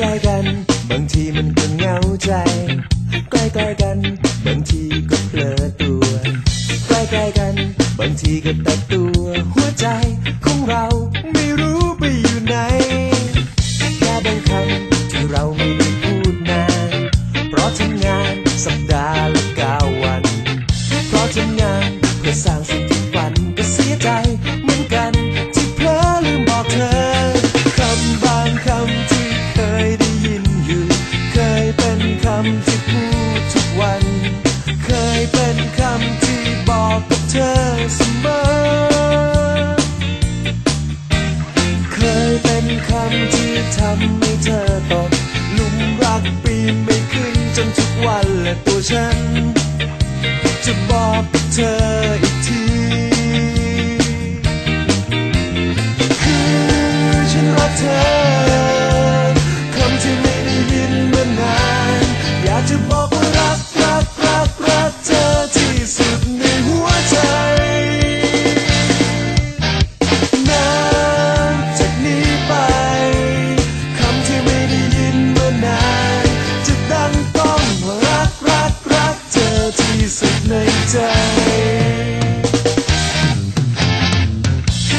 กล้ๆกัน บางทีมันก็เหงาใจ ใกล้ๆกัน บางทีก็เผลอตัว ใกล้ๆกัน บางทีก็แต่ตัว หัวใจของเราไม่รู้ไปอยู่ไหน แค่บางครั้งที่เราไม่ได้พูดนาน เพราะทำงานสัปดาห์ละเก้าวัน เพราะทำงานเพื่อสร้างสิ่ง ทำให้เธอตกหลุมรักปีนไม่ขึ้นจนทุกวันและตัวฉัน จะบอกกับเธออีกทีคือฉันรักเธอ ใจ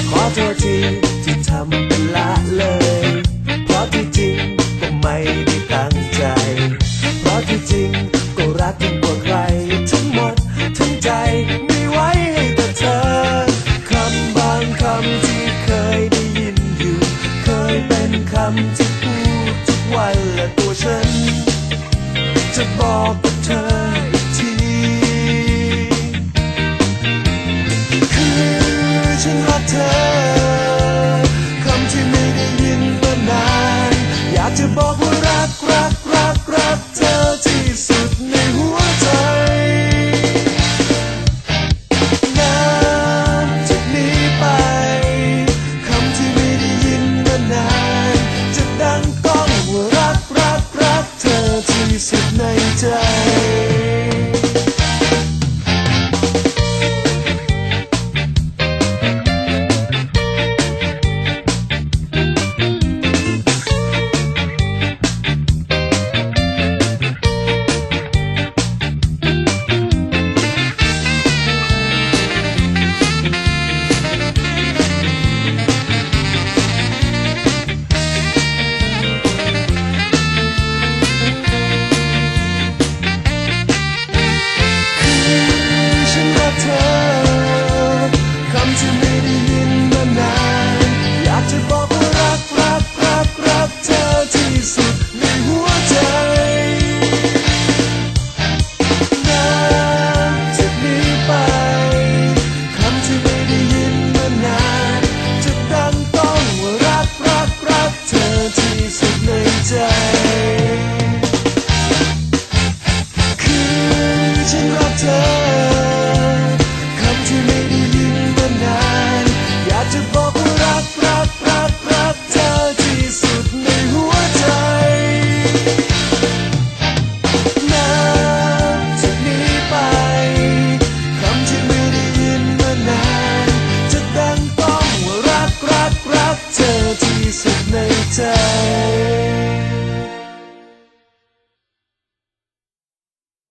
ขอโทษทีที่ทำเป็นละเลย เพราะที่จริงก็ไม่ได้ตั้งใจ เพราะที่จริงก็รักยิ่งกว่าใคร ทั้งหมดทั้งใจมีไว้ให้แต่เธอคำบางคำที่เคยได้ยินอยู่ เคยเป็นคำที่พูดทุกวันและตัวฉัน จะบอก เธอคำที่ไม่ได้ยินมานาน อยากจะบอกว่ารักรักรักรักเธอที่สุดในหัวใจนานจากนี้ไปคำที่ไม่ได้ยินมานาน จะดังต้องว่ารักรักรักเธอที่สุดในใจ คือฉันรักเธอ ที่สุดในใจ